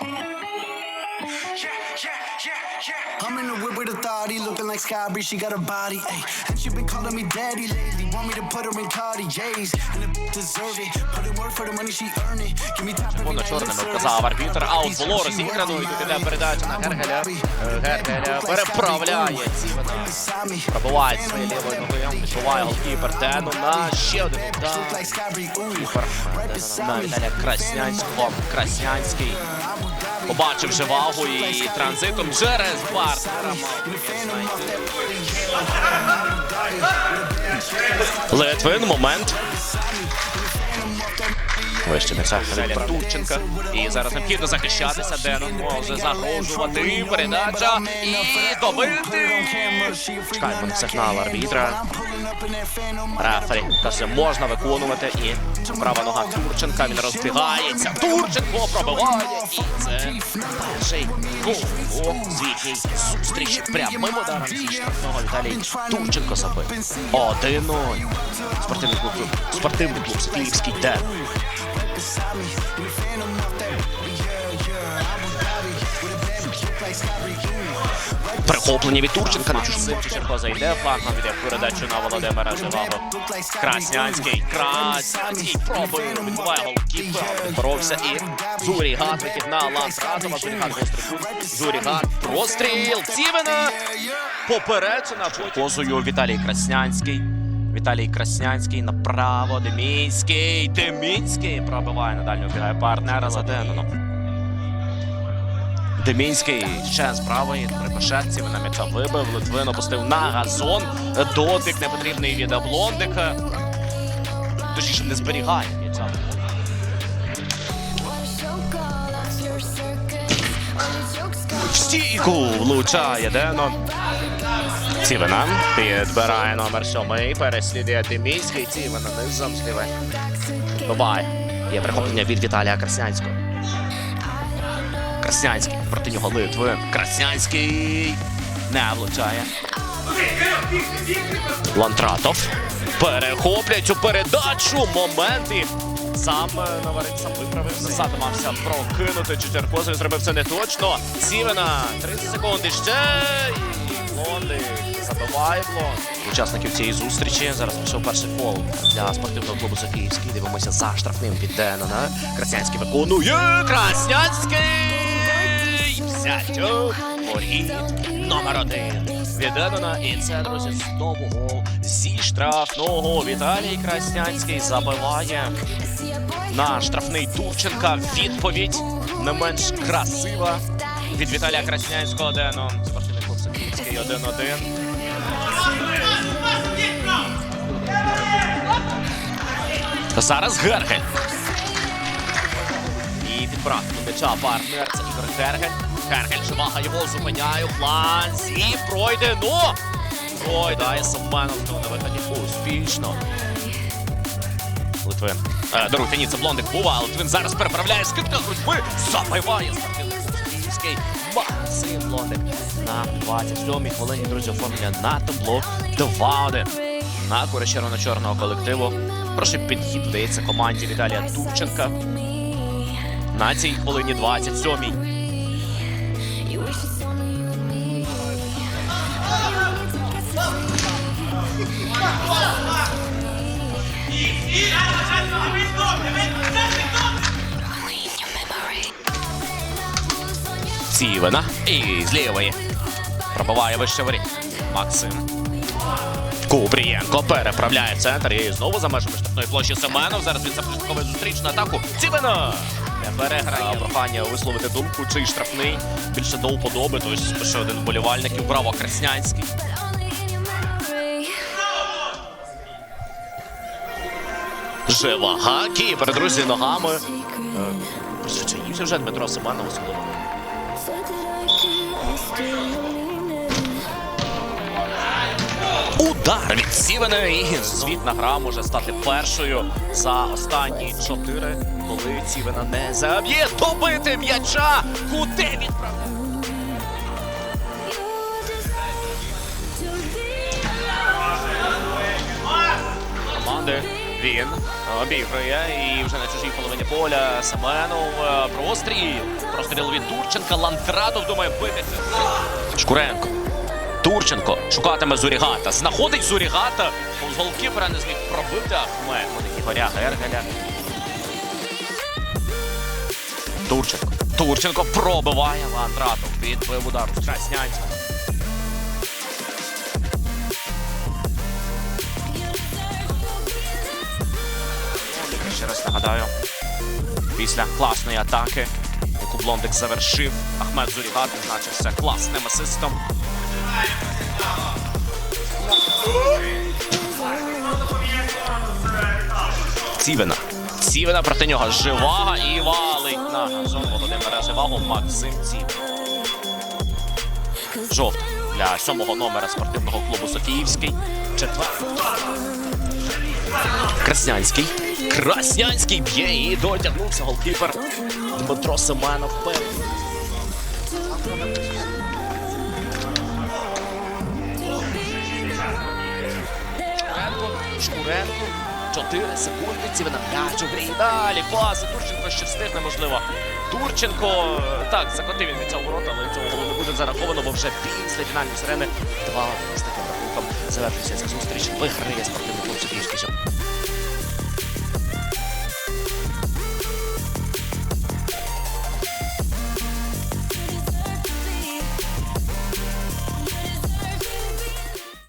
go. I'm in the whip with authority, looking like Sky She got a body, ayy. And she been calling me daddy lately. Want me to put her in Cartier's, and the deserve it. Put in work for the money she earn it. Give me top every Воно night, lip чорними service. арбітр. Аут було розіграно. І тут іде передача на Гергеля. Е, Гергеля переправляє Цівена. Beside me. Пробиває своєю лівою ногою. Відбуває голкіпер Дену на ще один удар. like Sky Ooh. Кіпер Right Дену beside на me. Віталія Краснянського. Краснянський побачивши вагу і транзитом через бар. Литвин, момент. Вище м'яча Віталія Турченка. І зараз необхідно захищатися. Денон може загрожувати. Передача і добити. Чекаємо на сигнал арбітра. Рефері каже, можна виконувати. І права нога Турченка. Він розбігається. Турченко пробиває. І це перший гол у звітній зустрічі. Прямим ударом зі штрафного Віталій Турченко забив. 1-0. Спортивний клуб, спортивний клуб Київський Ден. Перехоплення від Турченка на чужим Чеченко зайде. Флангом іде в передачу на Володимира Живаго. Краснянський. Краснянський пробив. Відбуває голкіпер. Боровся і Зурій Гат вихід на Ланс Разова. Зурій Гат гострий кут. Зурій Гат. Простріл. Цівена. Попереджена. Позою Віталій Краснянський. Віталій Краснянський направо. Демінський. Демінський пробиває на дальню бігає партнера за Деноном. Демінський ще з правої рикошет Цівена м'яча вибив. Литвин опустив на газон. Дотик непотрібний від Блондика. Точніше, не зберігає м'яча. В стійку влучає Денон. Цівена підбирає номер сьомий. Переслідує Демінський. Цівена низом зліве. Буває. Є прихоплення від Віталія Краснянського. Краснянський проти нього Литвин. Краснянський не влучає. Лантратов перехоплять цю передачу. Моменти. Сам е, Наварин сам виправив. Задумався прокинути Чечеркозов. Зробив це не точно. Сівена. 30 секунди ще. І забиває блонд. Учасників цієї зустрічі. Зараз пішов перший фол для спортивного клубу Софіївський. Дивимося за штрафним від Денона. Краснянський виконує. Краснянський! Взятю. Воріт номер один. Від Денона. І це, друзі, знову гол зі штрафного. Віталій Краснянський забиває на штрафний Турченка. Відповідь не менш красива від Віталія Краснянського. Денон. Софіївський 1-1. Зараз Гергель. І підбрати до м'яча партнер. Це Ігор Гергель. Гергель Живаха його зупиняє. фланзі. Пройде. Ну! Пройде. Семенов на виході успішно. Литвин. Е, даруйте, ні, це блондик бува. Литвин зараз переправляє скидка грудьми. Забиває спортивний. Максим Блондик на 27-й хвилині, друзі, оформлення на табло 2-1 на користь червоно-чорного колективу. Прошу підхід вдається команді Віталія Турченка на цій хвилині 27-й. Цівена. І з лівої. Пробиває вище воріт. Максим. Купрієнко переправляє центр і знову за межами штрафної площі Семенов. Зараз він започатковує зустріч на атаку. Цівена! Не переграє прохання висловити думку, чий штрафний більше до уподоби. Тобто пише один вболівальників. Браво Краснянський. Живага. Кіпер, друзі, ногами. Присвячені вже Дмитро Семенов судовому. Удар від Сівена і звітна гра може стати першою за останні чотири, коли Сівена не заб'є добити м'яча. Куди відправляє? Команди він обіграє і вже на чужій половині поля Семенов е, простріл. Простріл від Турченка. Лантратов думає бити. Шкуренко. Турченко шукатиме Зурігата. Знаходить Зурігата. Голкіпера не зміг пробити Ахмед. Ігоря Гергеля. Турченко. Турченко пробиває Ландратов. Відбив удар в Ще раз нагадаю. Після класної атаки, яку Блондик завершив, Ахмед Зурігат відзначився класним асистом. Цівина. Цівина проти нього живага і валить на газон Володимира Живаго Максим Цівин. Жовта для сьомого номера спортивного клубу Софіївський. Четвертий. Краснянський. Краснянський б'є і дотягнувся голкіпер. Дмитро Семенов. Шкуренко, Шкуренко. 4 секунди. Цівина м'яч у грі. Далі паси. Турченко ще встигне, можливо. Турченко. Так, закотив він від цього ворота, але цього голу не буде зараховано, бо вже після фінальної сирени два з таким рахунком завершується ця зустріч. Виграє спортивний клуб.